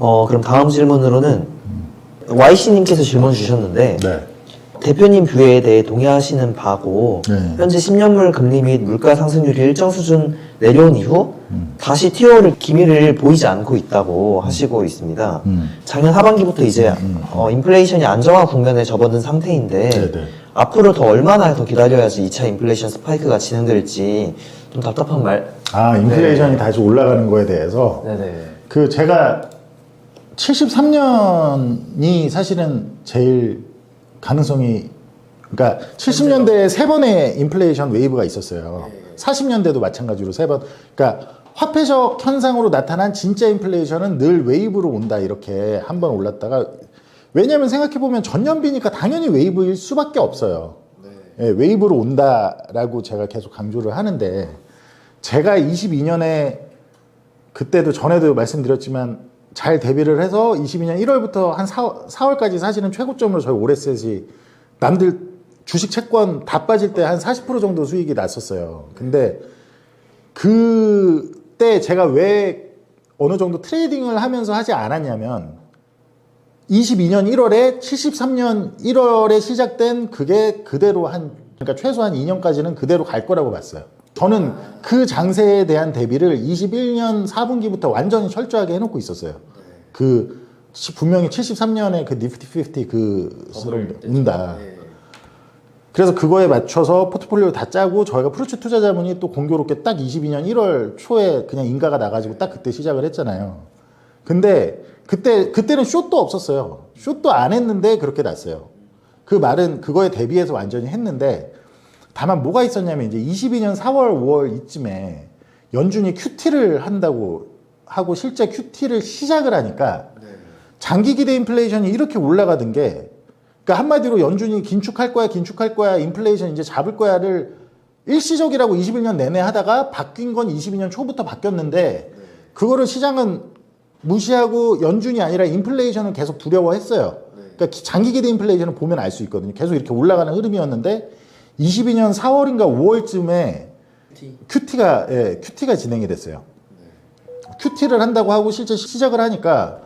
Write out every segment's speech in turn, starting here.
어, 그럼 다음 질문으로는 YC님께서 질문 주셨는데 네. 대표님 뷰에 대해 동의하시는 바고 네. 현재 10년물 금리 및 물가 상승률이 일정 수준 내려온 이후 음. 다시 튀어오를 기미를 보이지 않고 있다고 하시고 있습니다. 음. 작년 하반기부터 이제 어, 인플레이션이 안정화 국면에 접어든 상태인데 네, 네. 앞으로 더 얼마나 더 기다려야지 2차 인플레이션 스파이크가 진행될지 좀 답답한 말. 아 인플레이션이 다시 올라가는 거에 대해서 네네. 그 제가 73년이 사실은 제일 가능성이 그러니까 70년대에 세 번의 인플레이션 웨이브가 있었어요. 40년대도 마찬가지로 세 번. 그러니까 화폐적 현상으로 나타난 진짜 인플레이션은 늘 웨이브로 온다 이렇게 한 번 올랐다가 왜냐하면 생각해 보면 전년비니까 당연히 웨이브일 수밖에 없어요. 예, 웨이브로 온다라고 제가 계속 강조를 하는데 제가 22년에 그때도 전에도 말씀드렸지만 잘 대비를 해서 22년 1월부터 한 4월, 4월까지 사실은 최고점으로 저희 오레셋이 남들 주식 채권 다 빠질 때 한 40% 정도 수익이 났었어요. 근데 그때 제가 왜 어느 정도 트레이딩을 하면서 하지 않았냐면 22년 1월에 73년 1월에 시작된 그게 그대로 한 그러니까 최소한 2년까지는 그대로 갈 거라고 봤어요. 저는 그 장세에 대한 대비를 21년 4분기부터 완전히 철저하게 해놓고 있었어요. 그 시- 분명히 73년에 그 니프티 50그 온다. 그래서 그거에 맞춰서 포트폴리오를 다 짜고 저희가 프루츠 투자자분이 또 공교롭게 딱 22년 1월 초에 그냥 인가가 나가지고 딱 그때 시작을 했잖아요. 근데 그때 그때는 숏도 없었어요. 숏도 안 했는데 그렇게 났어요. 그 말은 그거에 대비해서 완전히 했는데 다만 뭐가 있었냐면 이제 22년 4월 5월 이쯤에 연준이 QT를 한다고 하고 실제 QT를 시작을 하니까 장기 기대 인플레이션이 이렇게 올라가던 게 그러니까 한마디로 연준이 긴축할 거야 긴축할 거야 인플레이션 이제 잡을 거야를 일시적이라고 21년 내내 하다가 바뀐 건 22년 초부터 바뀌었는데 그거를 시장은 무시하고 연준이 아니라 인플레이션을 계속 두려워했어요. 그러니까 기- 장기 기대 인플레이션을 보면 알 수 있거든요. 계속 이렇게 올라가는 흐름이었는데 22년 4월인가 5월쯤에 QT가 예, QT가 진행이 됐어요. QT를 한다고 하고 실제 시작을 하니까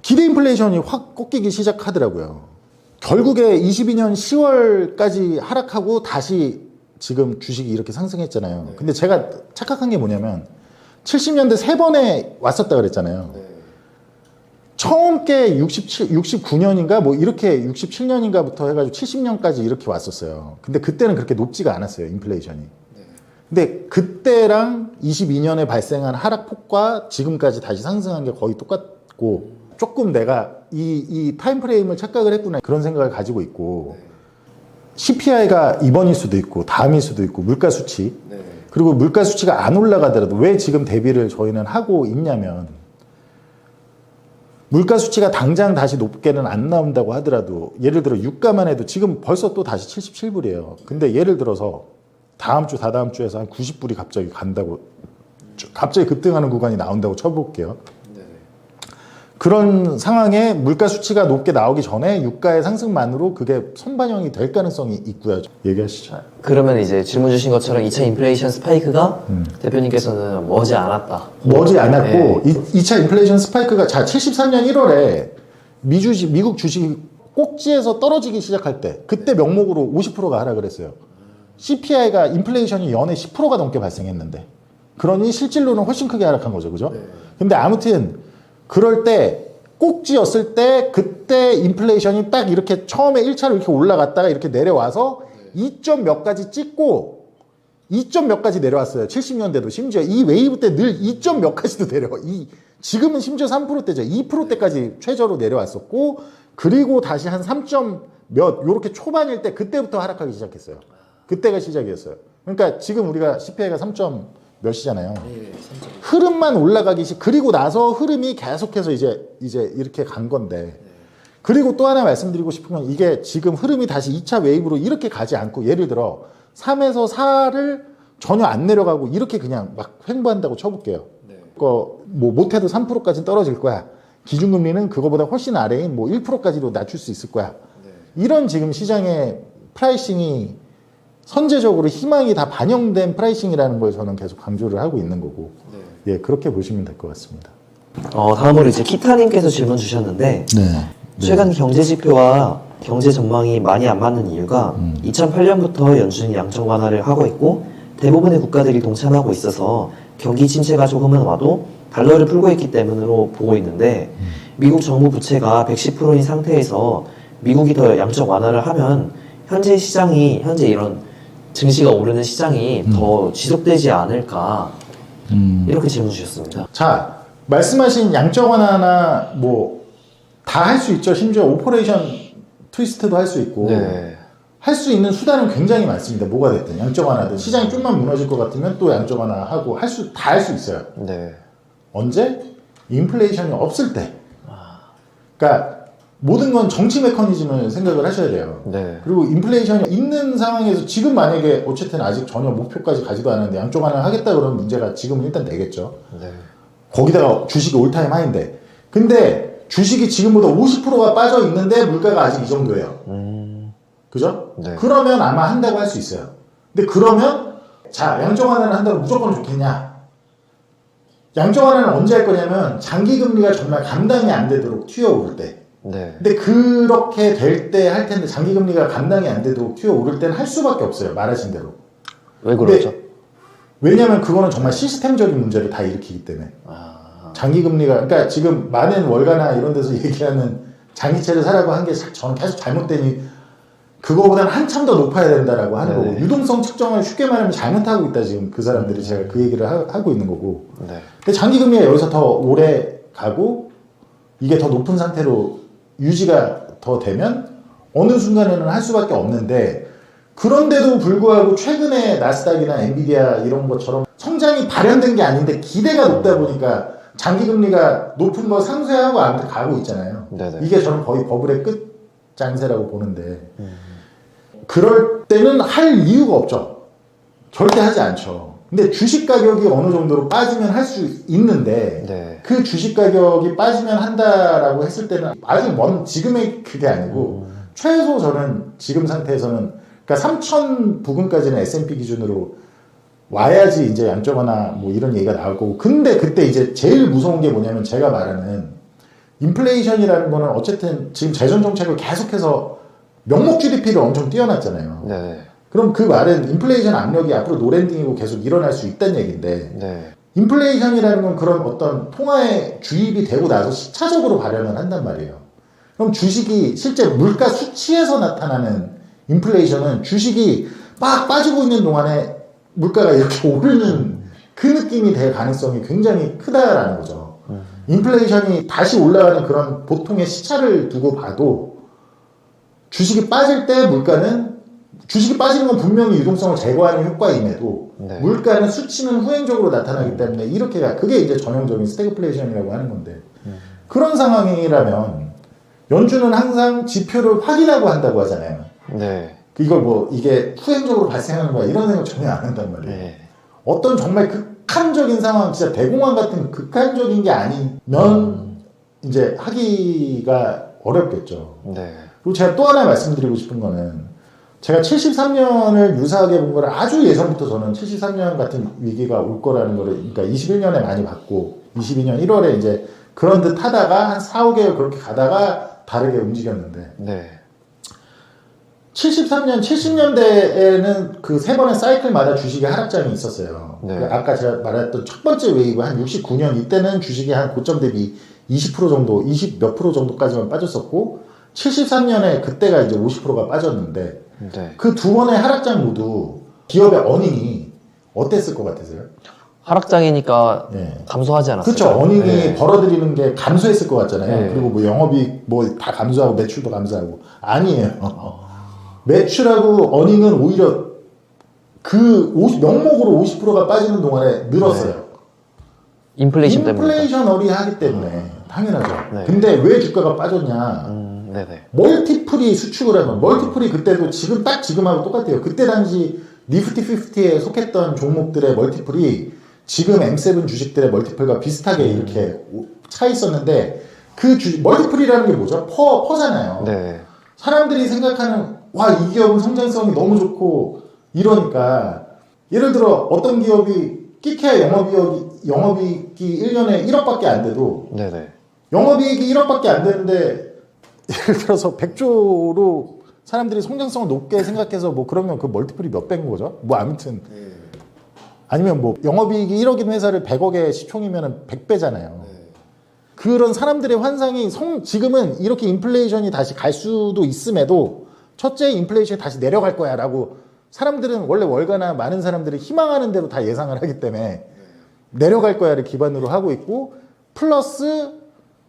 기대 인플레이션이 확 꺾이기 시작하더라고요. 결국에 22년 10월까지 하락하고 다시 지금 주식이 이렇게 상승했잖아요. 근데 제가 착각한 게 뭐냐면 70년대 세 번에 왔었다 그랬잖아요. 처음 게 67, 69년인가 뭐 이렇게 67년인가부터 해가지고 70년까지 이렇게 왔었어요. 근데 그때는 그렇게 높지가 않았어요. 인플레이션이. 근데 그때랑 22년에 발생한 하락폭과 지금까지 다시 상승한 게 거의 똑같고 조금 내가 이, 이 타임프레임을 착각을 했구나 그런 생각을 가지고 있고 CPI가 이번일 수도 있고 다음일 수도 있고 물가 수치 그리고 물가 수치가 안 올라가더라도 왜 지금 대비를 저희는 하고 있냐면 물가 수치가 당장 다시 높게는 안 나온다고 하더라도 예를 들어 유가만 해도 지금 벌써 또 다시 77불이에요. 근데 예를 들어서 다음 주 다다음 주에서 한 90불이 갑자기 간다고 갑자기 급등하는 구간이 나온다고 쳐볼게요. 그런 상황에 물가 수치가 높게 나오기 전에 유가의 상승만으로 그게 선반영이 될 가능성이 있고요. 얘기하시죠. 그러면 이제 질문 주신 것처럼 2차 인플레이션 스파이크가 대표님께서는 머지 않았다. 머지 않았고 네. 이 2차 인플레이션 스파이크가 자 73년 1월에 미주식 미국 주식이 꼭지에서 떨어지기 시작할 때 그때 명목으로 50%가 하락을 했어요. CPI가 인플레이션이 연에 10%가 넘게 발생했는데 그러니 실질로는 훨씬 크게 하락한 거죠. 그죠? 근데 아무튼 그럴 때 꼭지였을 때 그때 인플레이션이 딱 이렇게 처음에 1차로 이렇게 올라갔다가 이렇게 내려와서 2점 몇 가지 찍고 2점 몇 가지 내려왔어요. 70년대도 심지어 이 웨이브 때 늘 2점 몇 가지도 내려와. 이 지금은 심지어 3%대죠. 2%대까지 최저로 내려왔었고 그리고 다시 한 3점 몇 요렇게 초반일 때 그때부터 하락하기 시작했어요. 그때가 시작이었어요. 그러니까 지금 우리가 CPI가 3점 몇이잖아요. 흐름만 올라가기 시 그리고 나서 흐름이 계속해서 이제 이제 이렇게 간 건데 그리고 또 하나 말씀드리고 싶은 건 이게 지금 흐름이 다시 2차 웨이브로 이렇게 가지 않고 예를 들어 3에서 4를 전혀 안 내려가고 이렇게 그냥 막 횡보한다고 쳐볼게요. 그거 뭐 못해도 3%까지 떨어질 거야. 기준금리는 그거보다 훨씬 아래인 뭐 1%까지도 낮출 수 있을 거야. 이런 지금 시장의 프라이싱이 선제적으로 희망이 다 반영된 프라이싱이라는 걸 저는 계속 강조를 하고 있는 거고. 예 그렇게 보시면 될 것 같습니다. 어, 다음으로 이제 키타님께서 질문 주셨는데 네. 최근 경제 지표와 경제 전망이 많이 안 맞는 이유가 2008년부터 연준이 양적 완화를 하고 있고 대부분의 국가들이 동참하고 있어서 경기 침체가 조금은 와도 달러를 풀고 있기 때문으로 보고 있는데 미국 정부 부채가 110%인 상태에서 미국이 더 양적 완화를 하면 현재 시장이 현재 이런 증시가 오르는 시장이 더 지속되지 않을까 음. 이렇게 질문 주셨습니다. 자, 말씀하신 양적 완화나 뭐 다 할 수 있죠. 심지어 오퍼레이션 트위스트도 할 수 있고 네. 할 수 있는 수단은 굉장히 많습니다. 뭐가 됐든 양적 완화든 시장이 좀만 무너질 것 같으면 또 양적 완화하고 할 수 다 할 수 있어요. 네. 언제? 인플레이션이 없을 때. 그러니까 모든 건 정치 메커니즘을 생각을 하셔야 돼요. 네. 그리고 인플레이션이 있는 상황에서 지금 만약에 어쨌든 아직 전혀 목표까지 가지도 않았는데 양쪽 완화를 하겠다 그러면 문제가 지금은 일단 되겠죠. 네. 거기다가 주식이 올타임 하인데. 근데 주식이 지금보다 50%가 빠져 있는데 물가가 아직 이 정도예요. 음. 그죠? 네. 그러면 아마 한다고 할 수 있어요. 근데 그러면 자 양적 완화를 한다고 무조건 좋겠냐? 양적 완화는 언제 할 거냐면 장기 금리가 정말 감당이 안 되도록 튀어오를 때. 네. 근데 그렇게 될 때 할 텐데 장기 금리가 감당이 안 되도록 튀어오를 때는 할 수밖에 없어요. 말하신 대로. 왜 그러죠? 왜냐하면 그거는 정말 시스템적인 문제를 다 일으키기 때문에. 아. 장기 금리가 그러니까 지금 많은 월가나 이런 데서 얘기하는 장기채를 사라고 한 게 저는 계속 잘못되니 그거보다는 한참 더 높아야 된다라고 하는 네네. 거고 유동성 측정을 쉽게 말하면 잘못하고 있다 지금 그 사람들이 제가 그 얘기를 하, 고 있는 거고 네. 근데 장기 금리가 여기서 더 오래 가고 이게 더 높은 상태로 유지가 더 되면 어느 순간에는 할 수밖에 없는데 그런데도 불구하고 최근에 나스닥이나 엔비디아 이런 것처럼 성장이 발현된 게 아닌데 기대가 높다 보니까 장기 금리가 높은 거 상쇄하고 아무튼 가고 있잖아요. 네네. 이게 저는 거의 버블의 끝 장세라고 보는데 그럴 때는 할 이유가 없죠. 절대 하지 않죠. 근데 주식 가격이 어느 정도로 빠지면 할 수 있는데 네. 그 주식 가격이 빠지면 한다라고 했을 때는 아주 먼 지금의 그게 아니고 최소 저는 지금 상태에서는 그러니까 3천 부근까지는 S&P 기준으로 와야지 이제 양적완화 뭐 이런 얘기가 나올 거고 근데 그때 이제 제일 무서운 게 뭐냐면 제가 말하는 인플레이션이라는 거는 어쨌든 지금 재정 정책을 계속해서 명목 GDP를 엄청 뛰어났잖아요. 네. 그럼 그 말은 인플레이션 압력이 앞으로 노랜딩이고 계속 일어날 수 있다는 얘기인데 네. 인플레이션이라는 건 그런 어떤 통화에 주입이 되고 나서 시차적으로 발현을 한단 말이에요. 그럼 주식이 실제 물가 수치에서 나타나는 인플레이션은 주식이 막 빠지고 있는 동안에 물가가 이렇게 오르는 그 느낌이 될 가능성이 굉장히 크다라는 거죠. 인플레이션이 다시 올라가는 그런 보통의 시차를 두고 봐도 주식이 빠질 때 물가는 주식이 빠지는 건 분명히 유동성을 제거하는 효과임에도 네. 물가는 수치는 후행적으로 나타나기 때문에 이렇게 가- 그게 이제 전형적인 스태그플레이션이라고 하는 건데 그런 상황이라면 연준은 항상 지표를 확인하고 한다고 하잖아요. 네. 이걸 뭐 이게 후행적으로 발생하는 거야 이런 생각 전혀 안 한단 말이에요. 네. 어떤 정말 극한적인 상황, 진짜 대공황 같은 극한적인 게 아니면 이제 하기가 어렵겠죠. 네. 그리고 제가 또 하나 말씀드리고 싶은 거는 제가 73년을 유사하게 본 거를 아주 예전부터 저는 73년 같은 위기가 올 거라는 거를 그러니까 21년에 많이 봤고 22년 1월에 이제 그런 듯 하다가 한 4, 5개월 그렇게 가다가 다르게 움직였는데 네. 73년, 70년대에는 그 세 번의 사이클마다 주식의 하락장이 있었어요. 네. 그 아까 제가 말했던 첫 번째 웨이브 한 69년 이때는 주식이 한 고점 대비 20% 정도, 20 몇 프로 정도까지만 빠졌었고 73년에 그때가 이제 50%가 빠졌는데 네. 그 두 번의 하락장 모두 기업의 어닝이 어땠을 것 같으세요? 하락장이니까 네. 감소하지 않았어요. 그렇죠. 어닝이 네. 벌어들이는 게 감소했을 것 같잖아요. 네. 그리고 뭐 영업이익 뭐 다 감소하고 매출도 감소하고 아니에요. 매출하고 어닝은 오히려 그 50, 명목으로 50%가 빠지는 동안에 늘었어요. 인플레이션 때문에. 인플레이션 어리 하기 때문에 당연하죠. 네. 근데 왜 주가가 빠졌냐? 음, 네네. 멀티플이 수축을 하면 멀티플이 그때도 지금 딱 지금하고 똑같아요. 그때 당시 니프티 50에 속했던 종목들의 멀티플이 지금 M7 주식들의 멀티플과 비슷하게 이렇게 오- 차 있었는데 그 주, 멀티플이라는 게 뭐죠? 퍼, 퍼잖아요. 네. 사람들이 생각하는 와 이 기업은 성장성이 너무 좋고 이러니까 예를 들어 어떤 기업이 끼케야 영업이익이, 영업이익이 1년에 1억밖에 안 돼도 네네. 영업이익이 1억밖에 안 되는데 예를 들어서 100조로 사람들이 성장성을 높게 생각해서 뭐 그러면 그 멀티플이 몇 배인 거죠? 뭐 아무튼 아니면 뭐 영업이익이 1억인 회사를 100억의 시총이면 100배잖아요. 그런 사람들의 환상이 성, 지금은 이렇게 인플레이션이 다시 갈 수도 있음에도 첫째 인플레이션이 다시 내려갈 거야 라고 사람들은 원래 월가나 많은 사람들이 희망하는 대로 다 예상을 하기 때문에 내려갈 거야를 기반으로 하고 있고 플러스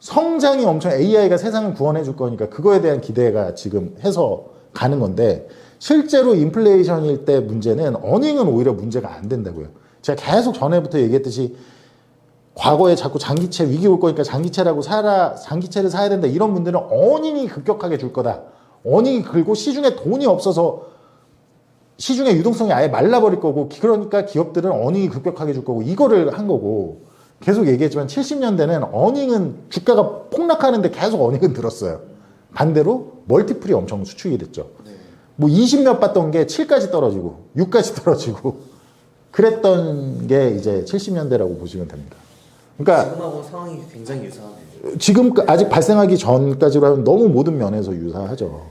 성장이 엄청 AI가 세상을 구원해 줄 거니까 그거에 대한 기대가 지금 해서 가는 건데 실제로 인플레이션일 때 문제는 어닝은 오히려 문제가 안 된다고요. 제가 계속 전에부터 얘기했듯이 과거에 자꾸 장기채 위기 올 거니까 장기채라고 사라 장기채를 사야 된다 이런 분들은 어닝이 급격하게 줄 거다. 어닝이 긁고 시중에 돈이 없어서 시중의 유동성이 아예 말라버릴 거고 그러니까 기업들은 어닝이 급격하게 줄 거고 이거를 한 거고 계속 얘기했지만 70년대는 어닝은 주가가 폭락하는데 계속 어닝은 들었어요. 반대로 멀티플이 엄청 수축이 됐죠. 뭐 20몇 받던 게 7까지 떨어지고 6까지 떨어지고 그랬던 게 이제 70년대라고 보시면 됩니다. 그러니까 지금하고 상황이 굉장히 유사하네요. 지금 아직 발생하기 전까지로 하면 너무 모든 면에서 유사하죠.